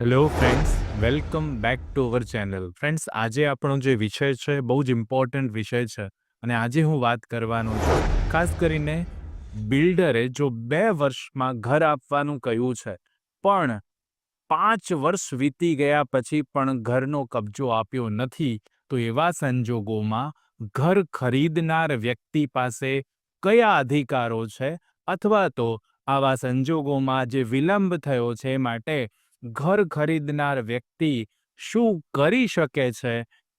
Hello friends welcome back to our channel friends આજે આપણો જે વિષય છે, બહુ જ ઇમ્પોર્ટન્ટ વિષય છે. અને આજે હું વાત કરવાનો છું. ખાસ કરીને બિલ્ડરે જો બે વર્ષમાં ઘર આપવાનું કહ્યું છે, પણ પાંચ વર્ષ વીતી ગયા પછી પણ ઘરનો કબજો આપ્યો નથી, તો એવા સંજોગોમાં ઘર ખરીદનાર વ્યક્તિ પાસે કયા અધિકારો છે? અથવા તો આવા સંજોગોમાં જે વિલંબ થયો છે માટે ઘર ખરીદનાર વ્યક્તિ શું કરી શકે છે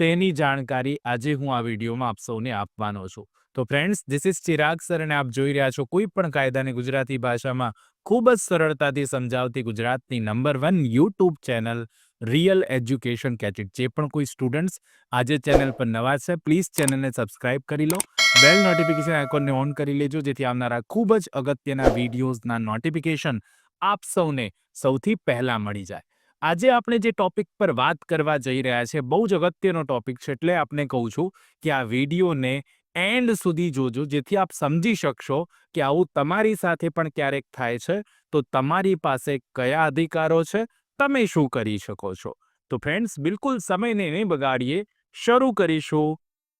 તેની જાણકારી આજે હું આ વિડીયોમાં આપ સૌને આપવાનો છું. તો friends this is Chirag sir અને આપ જોઈ રહ્યા છો કોઈ પણ કાયદાને ગુજરાતી ભાષામાં ખૂબ જ સરળતાથી સમજાવતી ગુજરાતની number one YouTube channel real education કેચિટ જે પણ કોઈ સ્ટુડન્ટ્સ આજે ચેનલ પર નવા છે પ્લીઝ ચેનલને સબસ્ક્રાઇબ કરી લો. બેલ નોટિફિકેશન આઇકોનને ઓન કરી લેજો, જેથી આવનારા ખૂબ જ અગત્યના વિડીયોઝના નોટિફિકેશન આપ સૌને સૌથી પહેલા મળી જાય. આજે આપણે જે ટોપિક પર વાત કરવા જઈ રહ્યા છે, બહુ જ અગત્યનો ટોપિક છે, એટલે આપને કહું છું કે આ વિડીયોને એન્ડ સુધી જોજો, જેથી આપ સમજી શકશો કે આવું તમારી સાથે પણ ક્યારેક થાય છે. તો તમારી પાસે કયા અધિકારો છે, તમે શું કરી શકો છો? તો ફ્રેન્ડ્સ બિલકુલ સમયને નહીં બગાડીએ, શરૂ કરીશું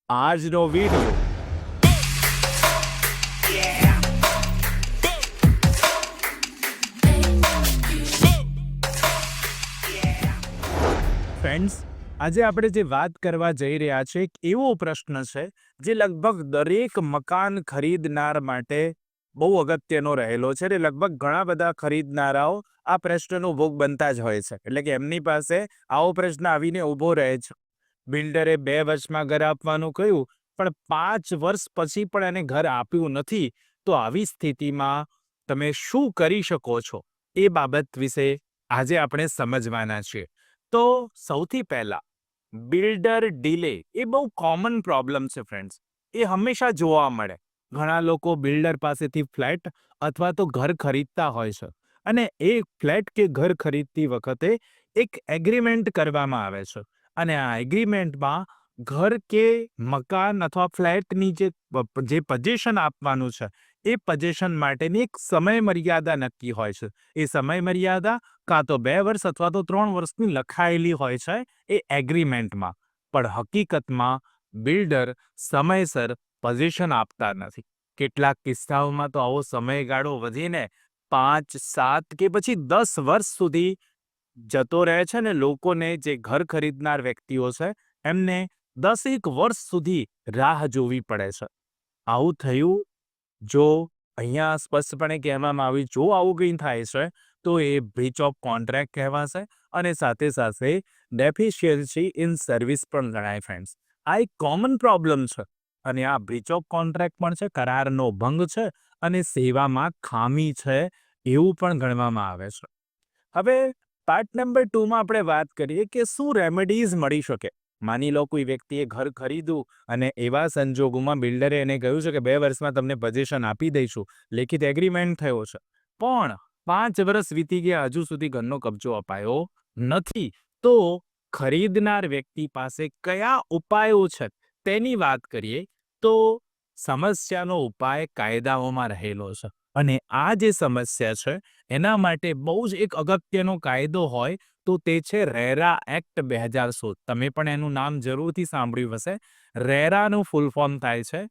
આજનો વીડિયો. ફ્રેન્ડ્સ આજે આપણે જે વાત કરવા જઈ રહ્યા છે એક એવો પ્રશ્ન છે, જે લગભગ દરેક મકાન ખરીદનાર માટે બહુ અગત્યનો રહેલો છે અને લગભગ ઘણા બધા ખરીદનારાઓ આ પ્રશ્નનો ભોગ બનતા જ હોય છે. એટલે કે એમની પાસે આવો પ્રશ્ન આવીને ઊભો રહે છે. બિલ્ડરે બે વર્ષમાં ઘર આપવાનું કહ્યું, પણ પાંચ વર્ષ પછી પણ એને ઘર આપ્યું નથી. તો આવી સ્થિતિમાં તમે શું કરી શકો છો? એ બાબત વિશે આજે આપણે સમજવાના છીએ. તો સૌથી પહેલા, બિલ્ડર ડિલે એ બહુ કોમન પ્રોબ્લેમ છે ફ્રેન્ડ્સ એ હંમેશા જોવા મળે. ઘણા લોકો બિલ્ડર પાસેથી ફ્લેટ અથવા તો ઘર ખરીદતા હોય છે અને એ ફ્લેટ કે ઘર ખરીદતી વખતે એક એગ્રીમેન્ટ કરવામાં આવે છે અને આ એગ્રીમેન્ટમાં ઘર કે મકાન અથવા ફ્લેટની જે જે પજેશન આપવાનું છે એ પજેશન માટેની એક સમય મર્યાદા નક્કી હોય છે. એ સમય મર્યાદા કાં તો બે વર્ષ અથવા તો ત્રણ વર્ષની લખાયેલી હોય છે એ એગ્રીમેન્ટમાં પણ હકીકતમાં બિલ્ડર સમયસર પોઝિશન આપતા નથી. કેટલાક કિસ્સાઓમાં તો આવો સમયગાળો વધીને પાંચ, સાત કે પછી દસ વર્ષ સુધી જતો રહે છે ને લોકોને જે ઘર ખરીદનાર વ્યક્તિઓ છે એમને દસેક વર્ષ સુધી રાહ જોવી પડે છે. આવું થયું જો અહીંયા સ્પષ્ટપણે કહેવામાં આવી જો આવું કંઈ થાય છે, તો એ બ્રીચ ઓફ કોન્ટ્રાક્ટ કહેવાશે અને સાથે સાથે ડેફિશિયન્સી ઇન સર્વિસ પણ ગણાય ફ્રેન્ડ્સ આ એક કોમન પ્રોબ્લેમ છે અને આ બ્રીચ ઓફ કોન્ટ્રાક્ટ પણ છે, કરારનો ભંગ છે અને સેવામાં ખામી છે એવું પણ ગણવામાં આવે છે. હવે પાર્ટ નંબર ટુમાં આપણે વાત કરીએ કે શું રેમેડીઝ મળી શકે? માની લો કોઈ વ્યક્તિએ ઘર ખરીદ્યું અને એવા સંજોગોમાં બિલ્ડરે એને કહ્યું છે કે બે વર્ષમાં તમને પોઝિશન આપી દઈશું, લેખિત એગ્રીમેન્ટ થયો છે. પણ પાંચ વર્ષ વીતી ગયા, હજુ સુધી ઘરનો કબજો અપાયો નથી. તો ખરીદનાર વ્યક્તિ પાસે કયા ઉપાયો છે? તેની વાત કરીએ તો સમસ્યાનો ઉપાય કાયદાઓમાં રહેલો છે. અને આ જે સમસ્યા છે, એના માટે બહુ જ એક અગત્યનો કાયદો હોય તો તે છે રેરા એક્ટ બે હજાર સોળ તમે પણ એનું નામ જરૂરથી સાંભળ્યું હશે. રેરાનું ફૂલ ફોર્મ થાય છે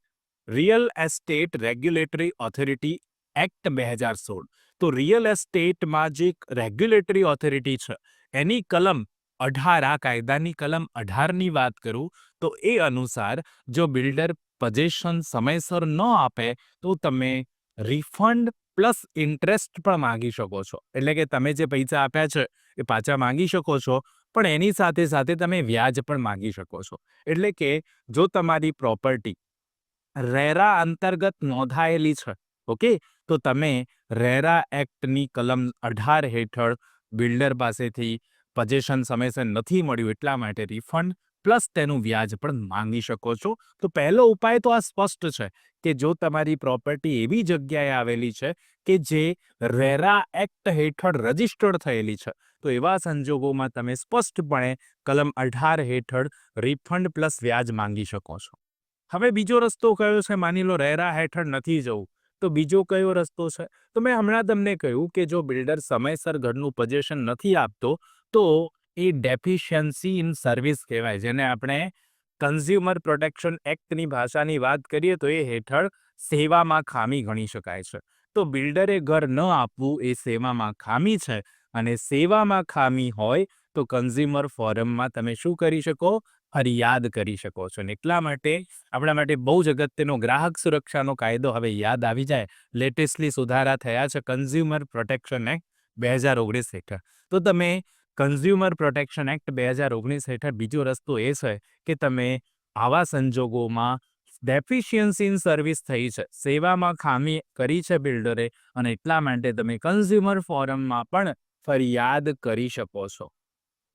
real estate regulatory authority act બે હજાર સોળ તો રિયલ એસ્ટેટમાં જે રેગ્યુલેટરી ઓથોરિટી છે, એની કલમ અઢાર, આ કાયદાની કલમ અઢારની વાત કરું, તો એ અનુસાર જો બિલ્ડર પજેશન સમયસર ન આપે, તો તમે રિફંડ પ્લસ ઇન્ટરેસ્ટ પણ માંગી શકો છો. એટલે કે તમે જે પૈસા આપ્યા છે, એ પાછા માંગી શકો છો, પણ એની સાથે સાથે તમે વ્યાજ પણ માંગી શકો છો. એટલે કે જો તમારી પ્રોપર્ટી રેરા અંતર્ગત નોંધાયેલી છે, ઓકે, તો તમે રેરા એક્ટની કલમ અઢાર હેઠળ બિલ્ડર પાસેથી પજેશન સમયસર નથી મળ્યું એટલા માટે રિફંડ પ્લસ તેનું વ્યાજ પણ માંગી શકો છો. તો પહેલો ઉપાય તો આ સ્પષ્ટ છે કે જો તમારી પ્રોપર્ટી એવી જગ્યાએ આવેલી છે કે જે રેરા એક્ટ હેઠળ રજીસ્ટર્ડ થયેલી છે, તો એવા સંજોગોમાં તમે સ્પષ્ટપણે કલમ અઢાર હેઠળ રિફંડ પ્લસ વ્યાજ માંગી શકો છો. હવે બીજો રસ્તો કયો છે? માની લો રેરા હેઠળ નથી જવું, તો બીજો કયો રસ્તો છે? તો મેં હમણાં તમને કહ્યું કે જો બિલ્ડર સમયસર ઘરનું પજેશન નથી આપતો, તો એ ડેફિશિયન્સી ઇન સર્વિસ કહેવાય. જેને આપણે કન્ઝ્યુમર પ્રોટેક્શન એક્ટની ભાષાની વાત કરીએ તો એ હેઠળ સેવામાં ખામી ગણી શકાય છે. તો બિલ્ડરે ઘર ન આપવું એ સેવામાં ખામી છે અને સેવામાં ખામી હોય તો કન્ઝ્યુમર ફોરમમાં તમે શું કરી શકો? ફરિયાદ કરી શકો છો. અને એટલા માટે આપણા માટે બહુ જ અગત્યનો ગ્રાહક સુરક્ષાનો કાયદો હવે યાદ આવી જાય. લેટેસ્ટલી સુધારા થયા છે કન્ઝ્યુમર પ્રોટેક્શન એક્ટ બે હજાર ઓગણીસ હેઠળ. તો તમે કન્ઝ્યુમર પ્રોટેક્શન એક્ટ બે હજાર ઓગણીસ હેઠળ બીજો રસ્તો એ છે કે તમે આવા સંજોગોમાં ડેફિશિયન્સી ઇન સર્વિસ થઈ છે. સેવામાં ખામી કરી છે બિલ્ડરે અને એટલા માટે તમે કન્ઝ્યુમર ફોરમમાં પણ ફરિયાદ કરી શકો છો.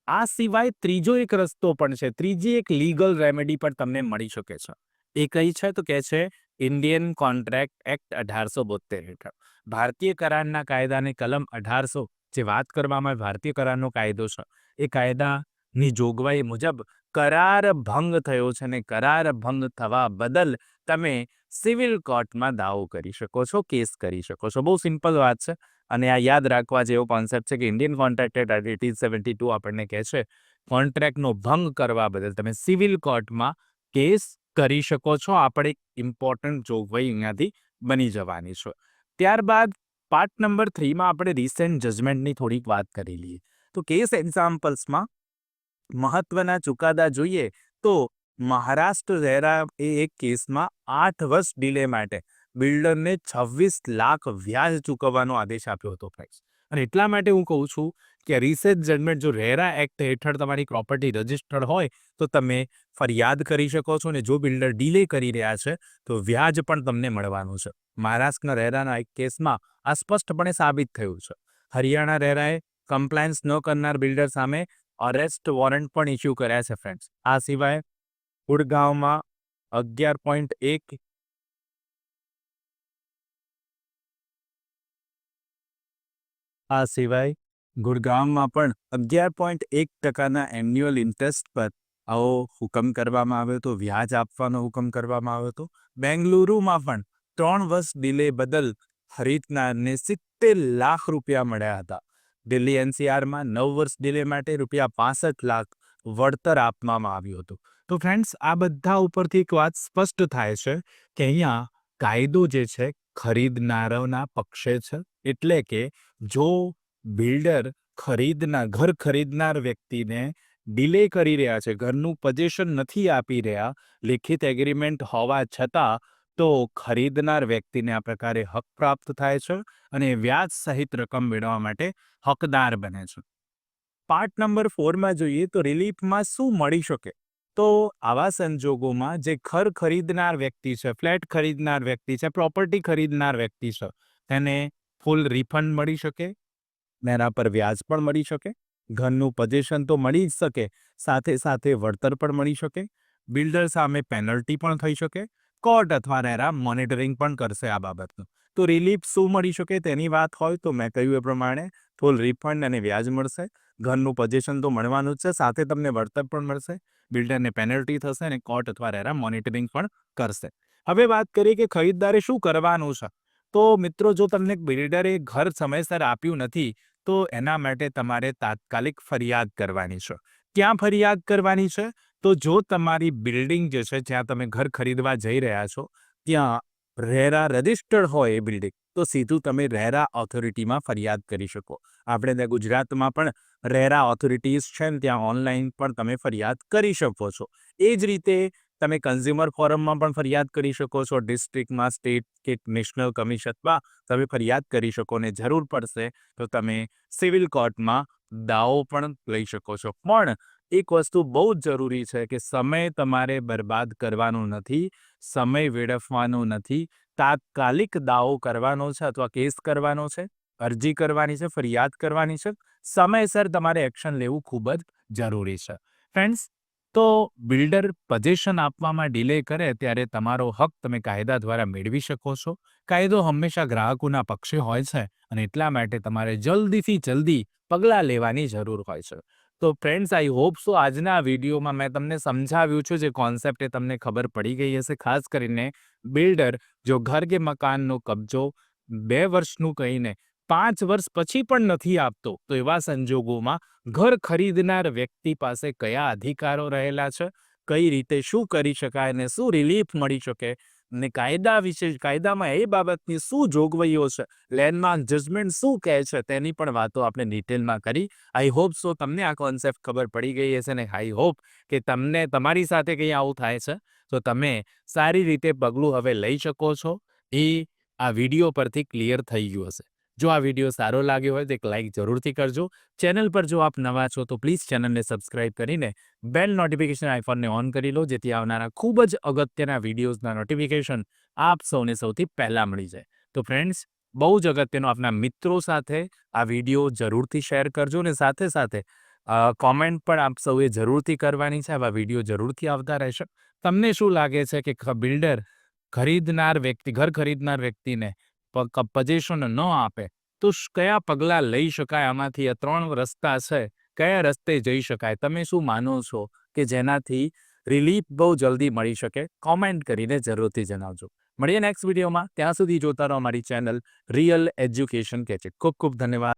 આ સિવાય ત્રીજો એક રસ્તો પણ છે. ત્રીજી એક લીગલ રેમેડી પણ તમને મળી શકે છે. એ કઈ છે તો કે છે ઇન્ડિયન કોન્ટ્રાક્ટ એક્ટ અઢારસો બોતેર હેઠળ. ભારતીય કરારના કાયદાની કલમ અઢારસો જે વાત કરવામાં ભારતીય કરારનો કાયદો છે, એ કાયદાની જોગવાઈ મુજબ કરાર ભંગ થયો છે અને કરાર ભંગ થવા બદલ તમે સિવિલ કોર્ટમાં દાવો કરી શકો છો, કેસ કરી શકો છો. બહુ સિમ્પલ વાત છે અને આ યાદ રાખવા જેવો કોન્સેપ્ટ છે કે Indian contract act eighteen seventy two આપણને કહે છે, કોન્ટ્રાક્ટનો ભંગ કરવા બદલ તમે સિવિલ કોર્ટમાં કેસ કરી શકો છો. આપણે એક ઇમ્પોર્ટન્ટ જોગવાઈ અહીંયાથી બની જવાની છે. ત્યારબાદ પાર્ટ નંબર થ્રીમાં આપણે રિસેન્ટ જજમેન્ટની થોડીક વાત કરી લઈએ. તો કેસ એક્ઝામ્પલ્સમાં મહત્વના ચુકાદા જોઈએ તો મહારાષ્ટ્ર રહેરા એ એક કેસમાં આઠ વર્ષ ડિલે માટે બિલ્ડરને છવ્વીસ લાખ વ્યાજ ચૂકવવાનો આદેશ આપ્યો હતો ફ્રેન્ડ્સ અને એટલા માટે હું કહું છું કે રિસેટ જજમેન્ટ જો રેરા એક્ટ હેઠળ તમારી પ્રોપર્ટી રજિસ્ટર્ડ હોય, તો તમે ફરિયાદ કરી શકો છો અને જો બિલ્ડર ડીલે કરી રહ્યા છે, તો વ્યાજ પણ તમને મળવાનું છે. મહારાષ્ટ્રના રેરાના એક કેસમાં આ સ્પષ્ટપણે સાબિત થયું છે. હરિયાણા રેરાએ કમ્પ્લાયન્સ ન કરનાર બિલ્ડર સામે અરેસ્ટ વોરંટ પણ ઇસ્યુ કર્યા છે ફ્રેન્ડ્સ આ સિવાય ગુડગાંવમાં અગિયાર પોઈન્ટ એક આ સિવાય ગુડગાંવમાં પણ અગિયાર પોઈન્ટ એક ટકાના એન્યુઅલ ઇન્ટરેસ્ટ પર આવો હુકમ કરવામાં આવ્યો હતો, વ્યાજ આપવાનો હુકમ કરવામાં આવ્યો હતો. બેંગલુરુમાં પણ ત્રણ વર્ષ ડિલે બદલ ખરીદનારને સિત્તેર લાખ રૂપિયા મળ્યા હતા. દિલ્હી એનસીઆરમાં નવ વર્ષ ડિલે માટે રૂપિયા પાસઠ લાખ વળતર આપવામાં આવ્યું હતું. તો ફ્રેન્ડ્સ, આ બધા ઉપરથી એક વાત સ્પષ્ટ થાય છે કે અહીંયા કાયદો જે છે ખરીદનારોના પક્ષે છે. એટલે કે જો બિલ્ડર ખરીદના, ઘર ખરીદનાર વ્યક્તિને ડિલે કરી રહ્યા છે, ઘરનું પજેશન નથી આપી રહ્યા, લિખિત એગ્રીમેન્ટ હોવા છતાં તો ખરીદનાર વ્યક્તિને આ પ્રકારે હક પ્રાપ્ત થાય છે અને વ્યાજ સહિત રકમ મેળવવા માટે હકદાર બને છે. પાર્ટ નંબર ફોરમાં જોઈએ તો રિલીફમાં શું મળી શકે? તો આવા સંજોગોમાં જે ઘર ખરીદનાર વ્યક્તિ છે ફ્લેટ ખરીદનાર વ્યક્તિ છે પ્રોપર્ટી ખરીદનાર વ્યક્તિ છે, તેને ફૂલ રિફંડ મળી શકે? એના પર વ્યાજ પણ મળી શકે? ઘરનું પજેશન તો મળી જ શકે, સાથે સાથે વળતર પણ મળી શકે? બિલ્ડર સામે પેનલ્ટી પણ થઈ શકે? કોર્ટ અથવા રેરા મોનિટરિંગ પણ કરશે આ બાબતનું. તો રિલીફ શું મળી શકે તેની વાત હોય તો મેં કહ્યું એ પ્રમાણે ફૂલ રિફંડ અને વ્યાજ મળશે. ઘરનું પજેશન તો મળવાનું જ છે, સાથે તમને વળતર પણ મળશે. બિલ્ડરને પેનલ્ટી થશે અને કોર્ટ અથવા રેરા મોનિટરિંગ પણ કરશે. હવે વાત કરીએ કે ખરીદદારે શું કરવાનું છે? તો મિત્રો, જો તમને બિલ્ડરે ઘર સમયસર આપ્યું નથી, તો એના માટે તમારે તાત્કાલિક ફરિયાદ કરવાની છે. ક્યાં ફરિયાદ કરવાની છે? તો જો તમારી બિલ્ડિંગ જે છે, જ્યાં તમે ઘર ખરીદવા જઈ રહ્યા છો, ત્યાં રેરા રજિસ્ટર્ડ હોય એ બિલ્ડિંગ, તો સીધું તમે રેરા ઓથોરિટીમાં ફરિયાદ કરી શકો. આપણે ત્યાં ગુજરાતમાં પણ રેરા ઓથોરિટીઝ છે ને, ત્યાં ઓનલાઈન પણ તમે ફરિયાદ કરી શકો છો. એ જ રીતે તમે કન્ઝ્યુમર ફોરમમાં પણ ફરિયાદ કરી શકો છો ડિસ્ટ્રિક્ટમાં સ્ટેટ કે નેશનલ કમિશનમાં તમે ફરિયાદ કરી શકો ને જરૂર પડશે તો તમે સિવિલ કોર્ટમાં દાવો પણ લઈ શકો છો. પણ એક વસ્તુ બહુ જ જરૂરી છે કે સમય તમારે બરબાદ કરવાનો નથી, સમય વેડફવાનો નથી, તાત્કાલિક દાવો કરવાનો છે અથવા કેસ કરવાનો છે, અરજી કરવાની છે, ફરિયાદ કરવાની છે, સમયસર તમારે એક્શન લેવું ખૂબ જ જરૂરી છે. ફ્રેન્ડ્સ તો બિલ્ડર પજેશન આપવામાં ડિલે કરે ત્યારે તમારો હક તમે કાયદા દ્વારા મેળવી શકો છો. કાયદો હંમેશા ગ્રાહકોના પક્ષે હોય છે અને એટલા માટે તમારે જલ્દીથી જલ્દી પગલાં લેવાની જરૂર હોય છે. તો ફ્રેન્ડ્સ આઈ હોપ સો આજના વિડીયોમાં મેં તમને સમજાવ્યું છે જે કોન્સેપ્ટ એ તમને ખબર પડી ગઈ હશે. ખાસ કરીને બિલ્ડર જો ઘર કે મકાનનો કબજો બે વર્ષનું કહીને પાંચ વર્ષ પછી પણ નથી આપતો. તો એવા સંજોગોમાં ઘર ખરીદનાર વ્યક્તિ પાસે કયા અધિકારો રહેલા છે? કઈ રીતે શું કરી શકાય અને શું રિલીફ મળી શકે? ને કાયદા વિશે, કાયદામાં એ બાબતની શું જોગવાઈઓ છે? લેન્ડમાર્ક જજમેન્ટ શું કહે છે? તેની પણ વાતો આપણે ડિટેલમાં કરી. આઈ હોપ સો તમને આ કોન્સેપ્ટ ખબર પડી ગઈ હશે ને આઈ હોપ કે તમને તમારી સાથે કંઈ આવું થાય છે. તો તમે સારી રીતે પગલું હવે લઈ શકો છો. એ આ વીડિયો પરથી ક્લિયર થઈ ગયું હશે. જો આ વીડિયો સારો લાગ્યો હોય તો એક લાઇક જરૂરથી કરજો. ચેનલ પર જો આપ નવા છો તો પ્લીઝ ચેનલને સબસ્ક્રાઇબ કરીને બેલ નોટિફિકેશન આઇફોનને ઓન કરી લો, જેથી આવનારા ખૂબ જ અગત્યના વિડીયોઝના નોટિફિકેશન આપ સૌને સૌથી પહેલાં મળી જાય. તો ફ્રેન્ડ્સ, બહુ જ અગત્યનો આપના મિત્રો સાથે આ વીડિયો જરૂરથી શેર કરજો અને સાથે સાથે કોમેન્ટ પણ આપ સૌએ જરૂરથી કરવાની છે. આવા વીડિયો જરૂરથી આવતા રહેશે. તમને શું લાગે છે કે બિલ્ડર ખરીદનાર વ્યક્તિ, ઘર ખરીદનાર વ્યક્તિને પજેશન ન આપે, તો કયા પગલાં લઈ શકાય? આમાંથી આ ત્રણ રસ્તા છે. કયા રસ્તે જઈ શકાય? તમે શું માનો છો કે જેનાથી રિલીફ બહુ જલ્દી મળી શકે? કોમેન્ટ કરીને જરૂરથી જણાવજો. મળીએ નેક્સ્ટ વિડીયોમાં. ત્યાં સુધી જોતા રહો અમારી ચેનલ રિયલ એજ્યુકેશન કે છે ખૂબ ખૂબ ધન્યવાદ.